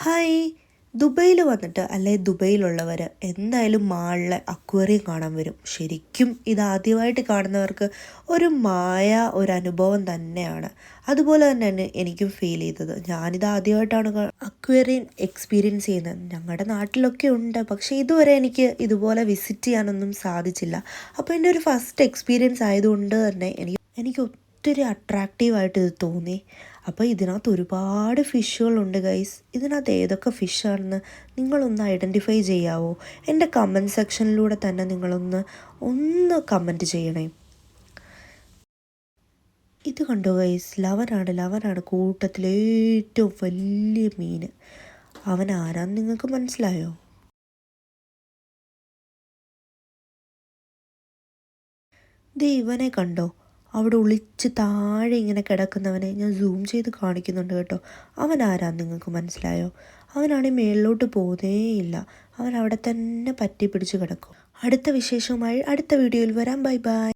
Hi. ദുബൈയിൽ വന്നിട്ട് അല്ലെ ദുബൈയിലുള്ളവർ എന്തായാലും മാളിലെ അക്വേറിയം കാണാൻ വരും. ശരിക്കും ഇത് ആദ്യമായിട്ട് കാണുന്നവർക്ക് ഒരു മായ ഒരു അനുഭവം തന്നെയാണ്. അതുപോലെ തന്നെയാണ് എനിക്കും ഫീൽ ചെയ്തത്. ഞാനിത് ആദ്യമായിട്ടാണ് അക്വേറിയം എക്സ്പീരിയൻസ് ചെയ്യുന്നത്. ഞങ്ങളുടെ നാട്ടിലൊക്കെ ഉണ്ട് പക്ഷേ ഇതുവരെ എനിക്ക് ഇതുപോലെ വിസിറ്റ് ചെയ്യാനൊന്നും സാധിച്ചില്ല. അപ്പോൾ എന്റെ ഒരു ഫസ്റ്റ് എക്സ്പീരിയൻസ് ആയതുകൊണ്ട് തന്നെ എനിക്ക് എനിക്ക് ഒത്തിരി അട്രാക്റ്റീവായിട്ട് ഇത് തോന്നി. അപ്പോൾ ഇതിനകത്ത് ഒരുപാട് ഫിഷുകളുണ്ട് ഗൈസ് ഇതിനകത്ത് ഏതൊക്കെ ഫിഷാണെന്ന് നിങ്ങളൊന്ന് ഐഡന്റിഫൈ ചെയ്യാവോ? എന്റെ കമന്റ് സെക്ഷനിലൂടെ തന്നെ നിങ്ങളൊന്ന് ഒന്ന് കമന്റ് ചെയ്യണേ. ഇത് കണ്ടോ ഗൈസ് ലവനാണ് ലവനാണ് കൂട്ടത്തിലെ ഏറ്റവും വലിയ മീൻ. അവൻ ആരാന്ന് നിങ്ങൾക്ക് മനസ്സിലായോ? ദേ ഇവനെ കണ്ടോ? അവിടെ ഒളിച്ച് താഴെ ഇങ്ങനെ കിടക്കുന്നവനെ ഞാൻ സൂം ചെയ്ത് കാണിക്കുന്നുണ്ട് കേട്ടോ. അവൻ ആരാ നിങ്ങൾക്ക് മനസ്സിലായോ? അവനാണെങ്കിൽ മേളിലോട്ട് പോകുന്നേയില്ല അവൻ അവിടെ തന്നെ പറ്റി പിടിച്ച് കിടക്കും. അടുത്ത വിശേഷവുമായി അടുത്ത വീഡിയോയിൽ വരാം. Bye bye.